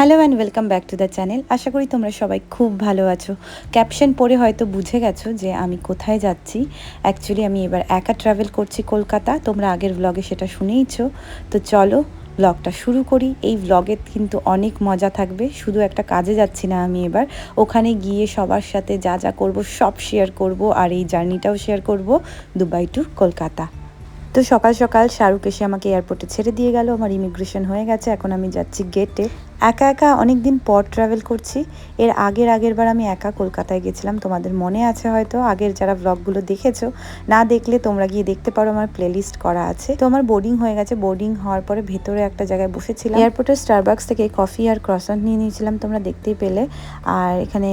Hello and welcome back to the channel আশা করি তোমরা সবাই খুব ভালো আছো। ক্যাপশন পড়ে হয়তো বুঝে গেছো যে আমি কোথায় যাচ্ছি। অ্যাকচুয়ালি আমি এবার একা ট্রাভেল করছি কলকাতা। তোমরা আগের ব্লগে সেটা শুনেইছো। তো চলো ব্লগটা শুরু করি। এই ব্লগে কিন্তু অনেক মজা থাকবে। শুধু একটা কাজে যাচ্ছি না আমি এবার। ওখানে গিয়ে সবার সাথে যা যা করব, সব শেয়ার করব। আর এই জার্নিটাও শেয়ার করব দুবাই টু কলকাতা। তো সকাল সকাল শাহরুখ এসে আমাকে এয়ারপোর্টে ছেড়ে দিয়ে গেল। আমার ইমিগ্রেশন হয়ে গেছে। এখন আমি যাচ্ছি গেটে একা একা অনেক দিন পর ট্রাভেল করছি। এর আগের আগের বার আমি একা কলকাতায় গেছিলাম। তোমাদের মনে আছে হয়তো। আগের যারা ব্লগগুলো দেখেছ, না দেখলে তোমরা গিয়ে দেখতে পারো। আমার প্লেলিস্ট করা আছে। তো আমার বোর্ডিং হয়ে গেছে। বোর্ডিং হওয়ার পরে ভেতরে একটা জায়গায় বসেছিলাম। এয়ারপোর্টের স্টারবাক্স থেকে কফি আর ক্রসন্ট নিয়ে নিয়েছিলাম তোমরা দেখতেই পেলে। আর এখানে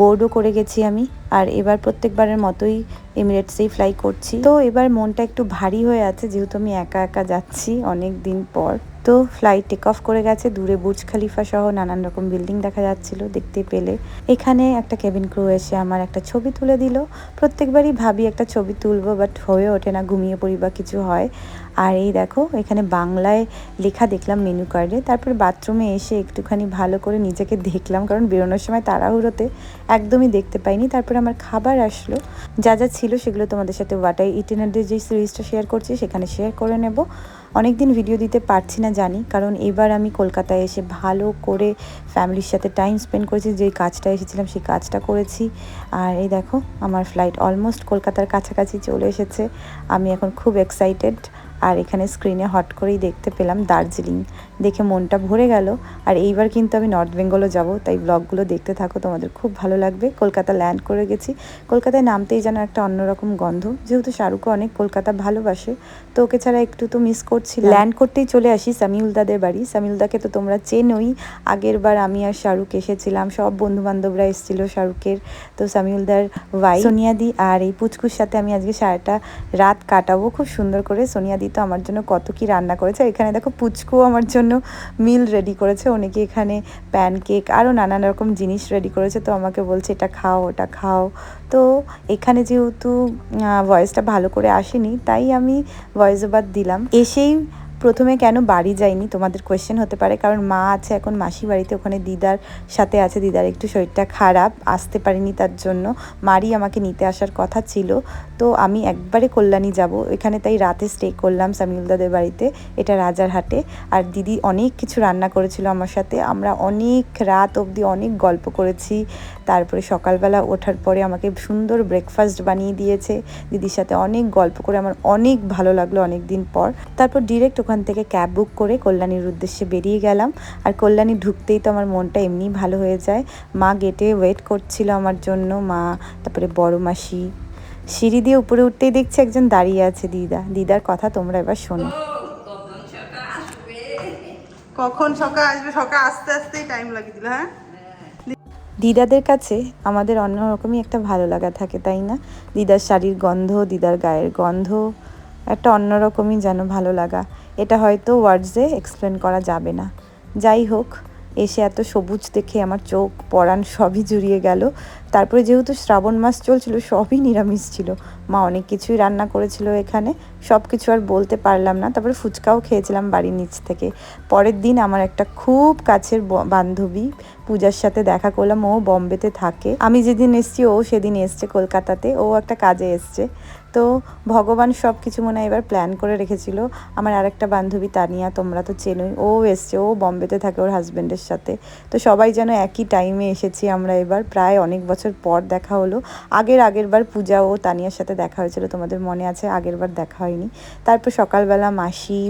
বোর্ডও করে গেছি আমি। আর এবার প্রত্যেকবারের মতোই এমিরেটসেই ফ্লাই করছি। তো এবার মনটা একটু ভারী হয়ে আছে, যেহেতু আমি একা একা যাচ্ছি অনেক দিন পর। তো ফ্লাইট টেক অফ করে গেছে, দূরে বুর্জ খালিফা সহ নানান রকম বিল্ডিং দেখা যাচ্ছিল, দেখতে পেলে। এখানে একটা কেবিন ক্রু এসে আমার একটা ছবি তুলে দিল। প্রত্যেকবারই ভাবি একটা ছবি তুলবো বাট হয়ে ওঠে না, ঘুমিয়ে পড়ি বা কিছু হয়। আর এই দেখো, এখানে বাংলায় লেখা দেখলাম মেনু কার্ডে তারপর বাথরুমে এসে একটুখানি ভালো করে নিজেকে দেখলাম, কারণ বেরোনোর সময় তাড়াহুড়োতে একদমই দেখতে পাইনি। তারপর আমার খাবার আসলো, যা যা ছিল সেগুলো তোমাদের সাথে ওয়াটাই ইটিনারদের যে সিরিজটা শেয়ার করছি সেখানে শেয়ার করে নেব। অনেক দিন ভিডিও দিতে পারছি না জানি, কারণ এবার আমি কলকাতায় এসে ভালো করে ফ্যামিলির সাথে টাইম স্পেন্ড করেছি, যেই কাজটা এসেছিলাম সেই কাজটা করেছি। আর এই দেখো, আমার ফ্লাইট অলমোস্ট কলকাতার কাছাকাছি চলে এসেছে। আমি এখন খুব এক্সাইটেড আর এখানে স্ক্রিনে হট করেই দেখতে পেলাম দার্জিলিং। দেখে মনটা ভরে গেল। আর এইবার কিন্তু আমি নর্থ বেঙ্গলও যাব তাই ব্লগগুলো দেখতে থাকো তোমাদের খুব ভালো লাগবে। কলকাতা ল্যান্ড করে গেছি। কলকাতায় নামতেই যেন একটা অন্যরকম গন্ধ। যেহেতু শাহরুখও অনেক কলকাতা ভালোবাসে তো ওকে ছাড়া একটু তো মিস করছি ল্যান্ড করতেই চলে আসি সামিউলদাদের বাড়ি। সামিউলদাকে তো তোমরা চেনোই। আগের বার আমি আর শাহরুখ এসেছিলাম। সব বন্ধু বান্ধবরা এসেছিল শাহরুখের। তো সামিউলদার ওয়াই সোনিয়াদি আর এই পুচকুর সাথে আমি আজকে সারাটা রাত কাটাবো। খুব সুন্দর করে সোনিয়াদি তো আমার জন্য কত কি রান্না করেছে। এখানে দেখো পুচকুও আমার জন্য মিল রেডি করেছে। অনেকে এখানে প্যান কেক আরও নানান রকম জিনিস রেডি করেছে। তো আমাকে বলছে, এটা খাও, ওটা খাও। তো এখানে যেহেতু ভয়েসটা ভালো করে আসেনি, তাই আমি ভয়েস ওভার দিলাম। এসেই প্রথমে কেন বাড়ি যাইনি? তোমাদের কোয়েশ্চেন হতে পারে। কারণ মা আছে এখন মাসি বাড়িতে, ওখানে দিদার সাথে আছে। দিদার একটু শরীরটা খারাপ, আসতে পারিনি তার জন্য। মারই আমাকে নিতে আসার কথা ছিল। তো আমি একবারে কল্যাণী যাব। এখানে তাই রাতে স্টে করলাম সামিউলদাদের বাড়িতে। এটা রাজারহাটে আর দিদি অনেক কিছু রান্না করেছিল আমার সাথে। আমরা অনেক রাত অবধি অনেক গল্প করেছি। তারপরে সকালবেলা ওঠার পরে আমাকে সুন্দর ব্রেকফাস্ট বানিয়ে দিয়েছে। দিদির সাথে অনেক গল্প করে আমার অনেক ভালো লাগল অনেক দিন পর। তারপর ডিরেক্ট ওখান থেকে ক্যাব বুক করে কল্যাণীর উদ্দেশ্যে বেরিয়ে গেলাম। আর কল্যাণী ঢুকতেই তো আমার মনটা এমনি ভালো হয়ে যায়। মা গেটে ওয়েট করছিল আমার জন্য। মা তারপরে বড় মাসি। সিঁড়ি দিয়ে উপরে উঠতেই দেখছি একজন দাঁড়িয়ে আছে দিদা। দিদার কথা তোমরা এবার শোনো। কখন সকাল আসবে? সকাল আসতে আসতেই টাইম লাগিয়ে দিল হ্যাঁ? দিদাদের কাছে আমাদের অন্যরকমই একটা ভালো লাগা থাকে তাই না? দিদার শাড়ির গন্ধ দিদার গায়ের গন্ধ একটা অন্যরকমই যেন ভালো লাগা। এটা হয়তো ওয়ার্ডসে এক্সপ্লেন করা যাবে না। যাই হোক, এসে এত সবুজ দেখে আমার চোখ পরাণ সবই জুড়িয়ে গেল। তারপরে যেহেতু শ্রাবণ মাস চলছিল, সবই নিরামিষ ছিল। মা অনেক কিছুই রান্না করেছিল এখানে সব কিছু আর বলতে পারলাম না। তারপরে ফুচকাও খেয়েছিলাম বাড়ির নিচ থেকে। পরের দিন আমার একটা খুব কাছের বান্ধবী পূজার সাথে দেখা করলাম। ও বম্বেতে থাকে। আমি যেদিন এসছি, ও সেদিন এসছে কলকাতাতে। ও একটা কাজে এসছে। তো ভগবান সব কিছু মনে হয় এবার প্ল্যান করে রেখেছিল। আমার আরেকটা বান্ধবী তানিয়া, তোমরা তো চেনোই, ও এসছে, ও বম্বেতে থাকে ওর হাজব্যান্ডের সাথে। তো সবাই যেন একই টাইমে এসেছি আমরা এবার। প্রায় অনেক বছর পর দেখা হলো। আগের আগের বার পূজা ও তানিয়ার সাথে দেখা হয়েছিল, তোমাদের মনে আছে? আগের বার দেখা হয়নি। তারপর সকালবেলা মাসি,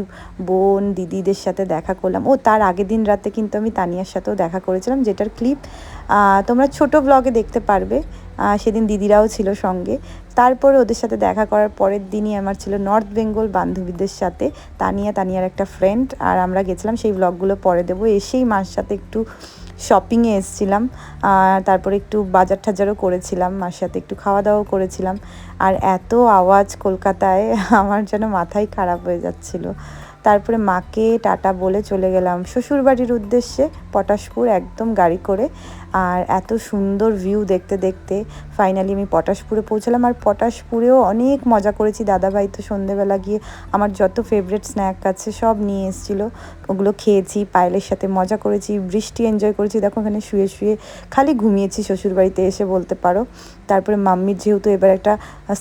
বোন, দিদিদের সাথে দেখা করলাম। ও তার আগের দিন রাতে কিন্তু আমি তানিয়ার সাথেও দেখা করেছিলাম, যেটার ক্লিপ তোমরা ছোট ব্লগে দেখতে পারবে। সেদিন দিদিরাও ছিল সঙ্গে। তারপরে ওদের সাথে দেখা করার পরের দিনই আমার ছিল নর্থ বেঙ্গল বান্ধবীদের সাথে তানিয়া, তানিয়ার একটা ফ্রেন্ড আর আমরা গেছিলাম সেই ব্লগগুলো পরে দেবো। এসেই মার সাথে একটু শপিংয়ে এসছিলাম তারপরে একটু বাজার টাজারও করেছিলাম, মার সাথে একটু খাওয়া দাওয়াও করেছিলাম। আর এত আওয়াজ কলকাতায়, আমার যেন মাথাই খারাপ হয়ে যাচ্ছিল। তারপরে মাকে টাটা বলে চলে গেলাম। শ্বশুরবাড়ির উদ্দেশ্যে পটাশপুর একদম গাড়ি করে। আর এত সুন্দর ভিউ দেখতে দেখতে ফাইনালি আমি পটাশপুরে পৌঁছালাম। আর পটাশপুরেও অনেক মজা করেছি। দাদাভাই তো সন্ধেবেলা গিয়ে আমার যত ফেভারিট স্ন্যাক আছে সব নিয়ে এসেছিল। ওগুলো খেয়েছি, পায়েলের সাথে মজা করেছি, বৃষ্টি এনজয় করেছি। দেখো ওখানে শুয়ে শুয়ে খালি ঘুমিয়েছি শ্বশুরবাড়িতে এসে বলতে পারো। তারপরে মাম্মির যেহেতু এবার একটা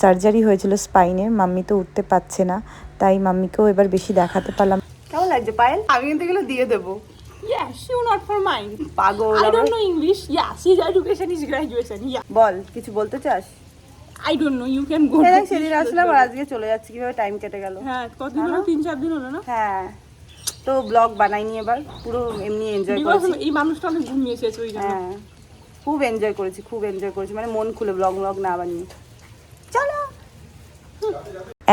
সার্জারি হয়েছিল স্পাইনের মাম্মি তো উঠতে পারছে না। তাই মাম্মিকেও এবার বেশি দেখাতে পারলাম। কেমন লাগছে পায়েল? আমি কিন্তু এগুলো দিয়ে দেবো. বল কিছু বলতে চাস? Don't know. You can go. এই সেদিন আসলাম আর আজকে চলে যাচ্ছি কীভাবে টাইম কেটে গেল। হ্যাঁ কতদিন হলো? তিন চার দিন হলো না? হ্যাঁ তো ব্লগ বানাইনি এবার পুরো এমনি এনজয় করেছি। এই মানুষটা অনেক ঘুমিয়ে এসেছে ওই জন্য। হ্যাঁ খুব এনজয় করেছি খুব এনজয় করেছি মানে মন খুলে ব্লগ ব্লগ না বানিয়ে। চলো।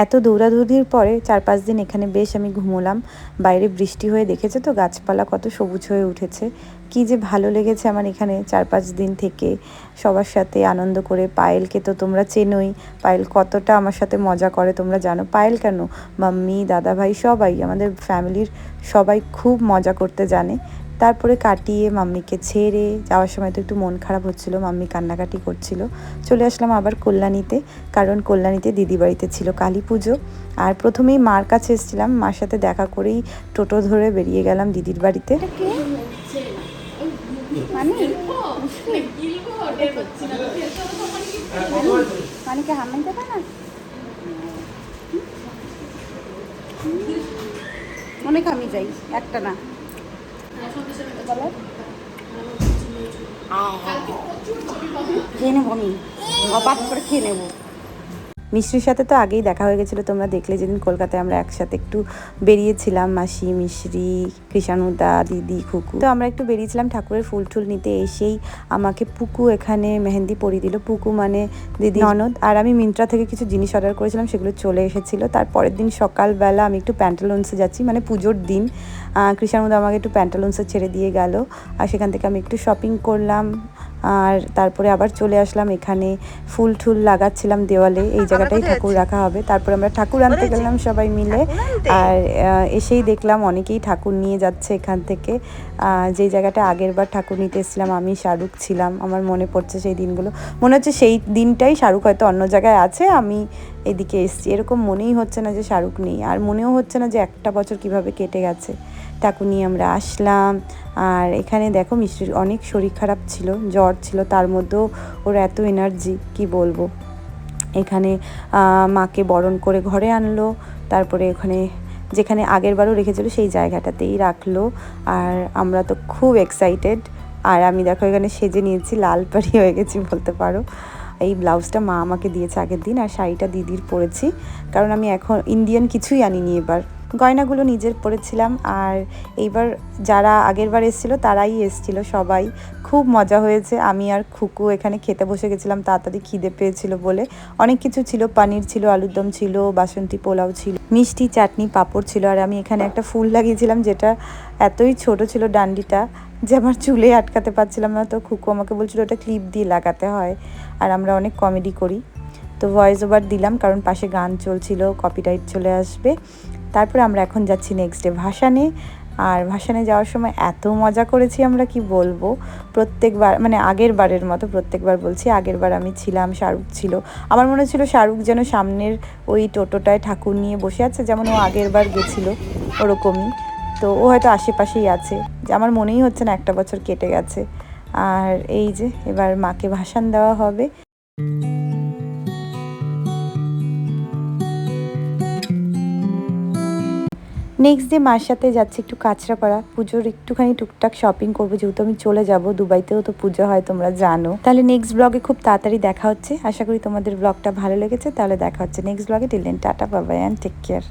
এত দৌড়াদৌড়ির পরে চার পাঁচ দিন এখানে বেশ আমি ঘুমোলাম। বাইরে বৃষ্টি হয়ে দেখেছে তো গাছপালা কত সবুজ হয়ে উঠেছে। কি যে ভালো লেগেছে আমার এখানে চার পাঁচ দিন থেকে। সবার সাথে আনন্দ করে পায়েলকে তো তোমরা চেনোই। পায়েল কতটা আমার সাথে মজা করে তোমরা জানো। পায়েল কেন? মাম্মি, দাদাভাই সবাই, আমাদের ফ্যামিলির সবাই খুব মজা করতে জানে। তারপরে কাটিয়ে মাম্মিকে ছেড়ে যাওয়ার সময় তো একটু মন খারাপ হচ্ছিল, মাম্মি কান্নাকাটি করছিল। চলে আসলাম আবার কল্যাণীতে, কারণ কল্যাণীতে দিদি বাড়িতে ছিল কালী পুজো। আর প্রথমেই মার কাছে এসেছিলাম, মার সাথে দেখা করেই টোটো ধরে বেরিয়ে গেলাম দিদির বাড়িতে। অনেক আমি যাই, একটা না। মিশ্রির সাথে তো আগেই দেখা হয়ে গেছিল, তোমরা দেখলে যেদিন কলকাতায় আমরা একসাথে একটু বেরিয়েছিলাম, মাসি, মিশ্রি কৃষাণুদা দিদি, খুকু। তো আমরা একটু বেরিয়েছিলাম ঠাকুরের ফুল টুল নিতে, এসেই আমাকে পুকু এখানে মেহেন্দি পরিয়ে দিল। পুকু মানে দিদি ননদ। আর আমি মিন্ত্রা থেকে কিছু জিনিস অর্ডার করেছিলাম, সেগুলো চলে এসেছিল। তারপরের দিন সকালবেলা আমি একটু প্যান্টালুন্সে যাচ্ছি মানে পুজোর দিন। কৃষাণুদা আমাকে একটু প্যান্টালুন্সে ছেড়ে দিয়ে গেল। আর সেখান থেকে আমি একটু শপিং করলাম। আর তারপরে আবার চলে আসলাম এখানে। ফুল টুল লাগাচ্ছিলাম দেওয়ালে। এই জায়গাটাই ঠাকুর রাখা হবে। তারপরে আমরা ঠাকুর আনতে গেলাম সবাই মিলে। আর এসেই দেখলাম অনেকেই ঠাকুর নিয়ে যাচ্ছে এখান থেকে। যেই জায়গাটা আগের বার ঠাকুর নিতে এসেছিলাম আমি শাহরুখ ছিলাম। আমার মনে পড়ছে সেই দিনগুলো। মনে হচ্ছে সেই দিনটাই শাহরুখ হয়তো অন্য জায়গায় আছে। আমি এদিকে এসেছি। এরকম মনেই হচ্ছে না যে শাহরুখ নেই। আর মনেও হচ্ছে না যে একটা বছর কীভাবে কেটে গেছে। ঠাকুর নিয়ে আমরা আসলাম। আর এখানে দেখো মিষ্টির অনেক শরীর খারাপ ছিল, জ্বর ছিল, তার মধ্যেও ওর এত এনার্জি কি বলব? এখানে মাকে বরণ করে ঘরে আনলো। তারপরে ওখানে, যেখানে আগের বারও রেখেছিল সেই জায়গাটাতেই রাখল। আর আমরা তো খুব এক্সাইটেড আর আমি দেখো এখানে সেজে নিয়েছি, লাল পাড়ি হয়ে গেছি বলতে পারো। এই ব্লাউজটা মা আমাকে দিয়েছে আগের দিন আর শাড়িটা দিদির পরেছি। কারণ আমি এখন ইন্ডিয়ান কিছুই আনিনি এবার। গয়নাগুলো নিজের পরেছিলাম আর এইবার যারা আগের বার এসেছিল তারাই এসেছিল সবাই। খুব মজা হয়েছে। আমি আর খুকু এখানে খেতে বসে গেছিলাম, তাড়াতাড়ি খিদে পেয়েছিল বলে। অনেক কিছু ছিল, পানির ছিল, আলুর দম ছিল, বাসন্তী পোলাও ছিল, মিষ্টি, চাটনি, পাঁপড় ছিল। আর আমি এখানে একটা ফুল লাগিয়েছিলাম যেটা এতই ছোট ছিল ডান্ডিটা। যে আমার চুলে আটকাতে পারছিলাম না, তো খুকু আমাকে বলছিল, ওটা ক্লিপ দিয়ে লাগাতে হয়। আর আমরা অনেক কমেডি করি। তো ভয়েস ওভার দিলাম, কারণ পাশে গান চলছিল কপিরাইট চলে আসবে। তারপরে আমরা এখন যাচ্ছি নেক্সট ডে ভাসানে। আর ভাসানে যাওয়ার সময় এত মজা করেছি আমরা, কি বলব? প্রত্যেকবার মানে আগের বারের মতো প্রত্যেকবার বলছি, আগের বার আমি ছিলাম, শাহরুখ ছিল। আমার মনে ছিল শাহরুখ যেন সামনের ওই টোটোটায় ঠাকুর নিয়ে বসে আছে, যেমন ও আগের বার গেছিল, ওরকমই। তো ও হয়তো আশেপাশেই আছে। যে আমার মনেই হচ্ছে না একটা বছর কেটে গেছে। আর এই যে, এবার মাকে ভাসান দেওয়া হবে। নেক্সট ডে মার সাথে যাচ্ছি একটু কাঁচরাপাড়া। পুজোর একটুখানি টুকটাক শপিং করব। যেহেতু আমি চলে যাব, দুবাইতেও তো পুজো হয়, তোমরা জানো। তাহলে নেক্সট ব্লগে খুব তাড়াতাড়ি দেখা হচ্ছে। আশা করি তোমাদের ব্লগটা ভালো লেগেছে। তাহলে দেখা হচ্ছে নেক্সট ব্লগে টিলেন টাটা, বাবাই অ্যান্ড টেক কেয়ার